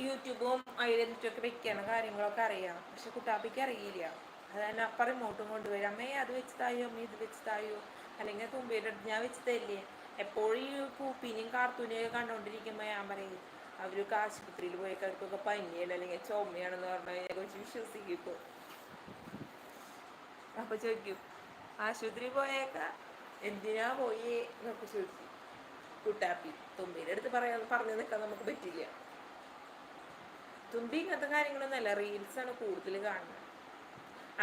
യൂട്യൂബും അതിലെന്നിട്ടൊക്കെ വെക്കാണ് കാര്യങ്ങളൊക്കെ അറിയാം. പക്ഷെ കുട്ടാപ്പിക്ക് അറിയില്ല. അത് തന്നെ അപ്പുറം ഇങ്ങോട്ടും കൊണ്ടുവരും അമ്മേ അത് വെച്ച് തായോ അമ്മ ഇത് വെച്ച് തായോ അല്ലെങ്കിൽ തുമ്പിയുടെ അടുത്ത് ഞാൻ വെച്ച് തരില്ലേ എപ്പോഴും ഈ പൂപ്പിനെയും കാർത്തൂനെയൊക്കെ കണ്ടുകൊണ്ടിരിക്കുമ്പോൾ ഞാൻ പറയും അവരൊക്കെ ആശുപത്രിയിൽ പോയൊക്കെ അവർക്കൊക്കെ പനിയല്ല അല്ലെങ്കിൽ ചുമയാണെന്ന് പറഞ്ഞാൽ കഴിഞ്ഞാൽ കുറച്ച് വിശ്വസിക്കും ഇപ്പോൾ അപ്പൊ ചോദിക്കും ആശുപത്രി പോയേക്ക? എന്തിനാ പോയി? എന്നൊക്കെ ചോദിക്കും. കുട്ടാപ്പി തുമ്പിയുടെ അടുത്ത് പറയാൻ പറഞ്ഞു നിൽക്കാൻ നമുക്ക് പറ്റില്ല. തുമ്പി ഇങ്ങനത്തെ കാര്യങ്ങളൊന്നുമല്ല. ആണ് കൂടുതൽ കാണുന്നത്.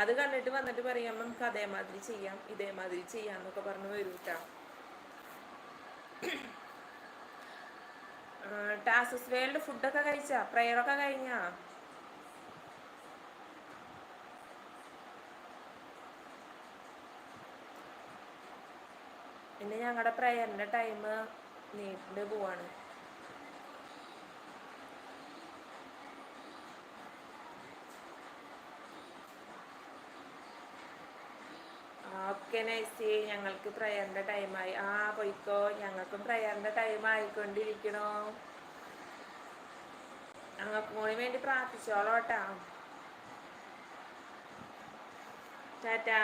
അത് കണ്ടിട്ട് വന്നിട്ട് പറയാം നമുക്ക് അതേമാതിരി ചെയ്യാം ഇതേമാതിരി ചെയ്യാം എന്നൊക്കെ പറഞ്ഞു വരൂട്ടാ ടാസസ് വേൾഡ് ഫുഡൊക്കെ കഴിച്ചാ? പ്രയറൊക്കെ കഴിഞ്ഞാ? പിന്നെ ഞങ്ങളുടെ പ്രയറിന്റെ ടൈം നീട്ടിട്ട് പോവാണ്. ഓക്കെ നൈസി ഞങ്ങൾക്ക് പ്രയറിന്റെ ടൈമായി ആ പോയിക്കോ. ഞങ്ങൾക്കും പ്രയറിന്റെ ടൈം ആയിക്കൊണ്ടിരിക്കണോ. ഞങ്ങൾക്ക് കൂടി വേണ്ടി പ്രാർത്ഥിച്ചോളോട്ടാ. ടാറ്റാ.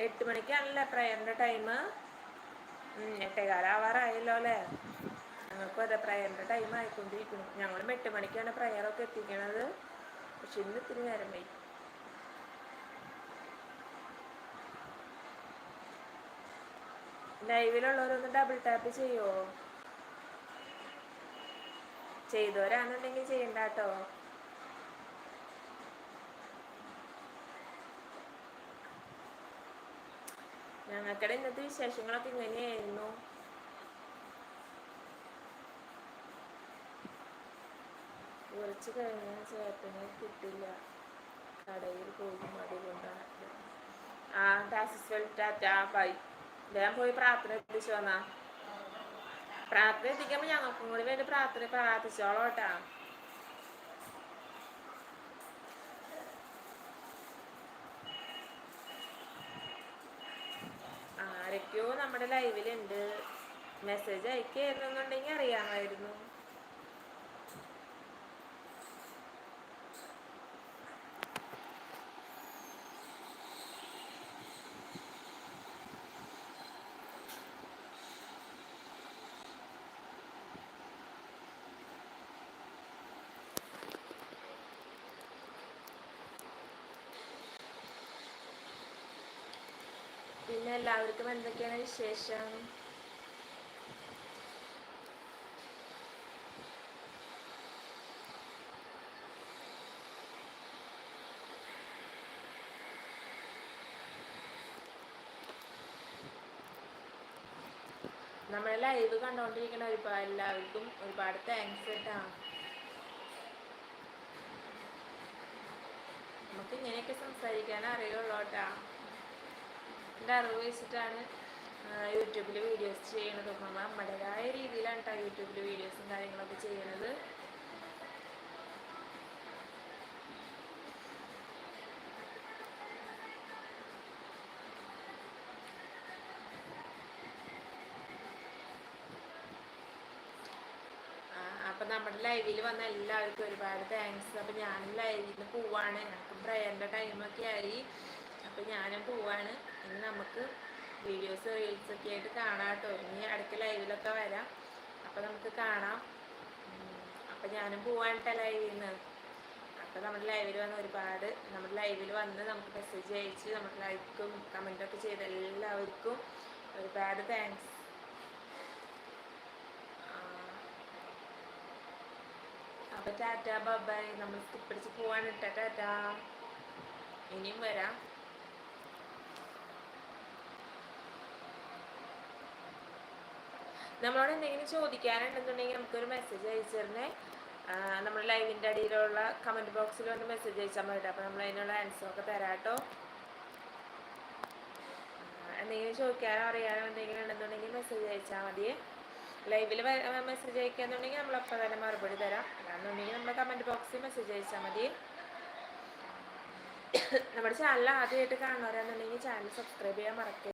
എട്ട് മണിക്കല്ല പ്രയറിന്റെ ടൈം എട്ടേകാലാവാറായല്ലോ അല്ലേ? ഞങ്ങൾക്ക് അതെ പ്രയറിന്റെ ടൈം ആയിക്കൊണ്ടിരിക്കുന്നു. ഞങ്ങളും എട്ട് മണിക്കാണ് പ്രയറൊക്കെ എത്തിക്കണത്. പക്ഷെ ഇന്ന് ഇത്തിരി നേരം പോയി ലൈവിലുള്ളവരൊന്ന് ഡബിൾ ടാപ്പ് ചെയ്യോ? ചെയ്തവരാണെന്നുണ്ടെങ്കിൽ ചെയ്യണ്ട കേട്ടോ ഞങ്ങൾക്കിടെ ഇന്നത്തെ വിശേഷങ്ങളൊക്കെ ഇങ്ങനെയായിരുന്നു. കുറച്ച് കഴിഞ്ഞ ചേട്ടനെ കിട്ടില്ല. കടയിൽ പോകും മടി കൊണ്ടാണ്. ആ ടാറ്റാ ബൈ പോയി പ്രാർത്ഥന എത്തിച്ചു വന്നാ പ്രാർത്ഥന എത്തിക്കുമ്പോൾ ഞങ്ങൾക്കും കൂടി വേണ്ടി പ്രാർത്ഥന പ്രാർത്ഥിച്ചോളോട്ടാ. ആരൊക്കെയോ നമ്മുടെ ലൈവിലുണ്ട് മെസ്സേജ് അയക്കായിരുന്നുണ്ടെങ്കിൽ അറിയാമായിരുന്നു. പിന്നെ എല്ലാവർക്കും എന്തൊക്കെയാണ് വിശേഷം? നമ്മളെ ലൈവ് കണ്ടോണ്ടിരിക്കണ ഒരുപാട് എല്ലാവർക്കും ഒരുപാട് താങ്ക്സ് കേട്ടാ നമുക്ക് ഇങ്ങനെയൊക്കെ സംസാരിക്കാൻ അറിയുള്ളൂ കേട്ടാ എന്റെ അറിവ് വെച്ചിട്ടാണ് യൂട്യൂബിൽ വീഡിയോസ് ചെയ്യണത്. നമ്മൾ നമ്മുടേതായ രീതിയിലാണ് കേട്ടോ യൂട്യൂബിൽ വീഡിയോസും കാര്യങ്ങളൊക്കെ ചെയ്യണത്. അപ്പം നമ്മുടെ ലൈവിൽ വന്ന എല്ലാവർക്കും ഒരുപാട് താങ്ക്സ് അപ്പം ഞാനും ലൈവിൽ നിന്ന് പോവാണ്. ഞങ്ങൾക്ക് പ്രയറിന്റെ ടൈമൊക്കെ ആയി. അപ്പം ഞാനും പോവാണ്. ഇനി നമുക്ക് വീഡിയോസ് റീൽസ് ഒക്കെ ആയിട്ട് കാണാം കേട്ടോ ഇനി അടുത്ത ലൈവിലൊക്കെ വരാം. അപ്പോൾ നമുക്ക് കാണാം. അപ്പോൾ ഞാനും പോവാനിട്ട ലൈവിൽ നിന്ന് അപ്പം നമ്മുടെ ലൈവിൽ വന്ന് ഒരുപാട് നമ്മുടെ ലൈവിൽ വന്ന് നമുക്ക് മെസ്സേജ് അയച്ച് നമ്മുടെ ലൈക്കും കമന്റൊക്കെ ചെയ്ത എല്ലാവർക്കും ഒരുപാട് താങ്ക്സ് അപ്പൊ ടാറ്റ ബബായ് നമ്മൾ സ്കിപ്പടിച്ച് പോവാനിട്ട ടാറ്റ. ഇനിയും വരാം. നമ്മളോട് എന്തെങ്കിലും ചോദിക്കാനുണ്ടെന്നുണ്ടെങ്കിൽ നമുക്കൊരു മെസ്സേജ് അയച്ചു തരണേ നമ്മുടെ ലൈവിന്റെ അടിയിലുള്ള കമന്റ് ബോക്സിൽ വന്ന് മെസ്സേജ് അയച്ചാൽ മതി അപ്പോൾ നമ്മൾ അതിനുള്ള ആൻസറൊക്കെ കേട്ടോ എന്തെങ്കിലും ചോദിക്കാനോ അറിയാനോ എന്തെങ്കിലും ഉണ്ടെന്നുണ്ടെങ്കിൽ മെസ്സേജ് അയച്ചാൽ മതി. ലൈവിൽ മെസ്സേജ് അയക്കാന്നുണ്ടെങ്കിൽ നമ്മളപ്പോൾ തന്നെ മറുപടി തരാം. അതാണെന്നുണ്ടെങ്കിൽ നമ്മുടെ കമന്റ് ബോക്സിൽ മെസ്സേജ് അയച്ചാൽ മതി. നമ്മുടെ ചാനൽ ആദ്യമായിട്ട് കാണുന്നവരാണെന്നുണ്ടെങ്കിൽ ചാനൽ സബ്സ്ക്രൈബ് ചെയ്യാൻ മറക്കരുത്.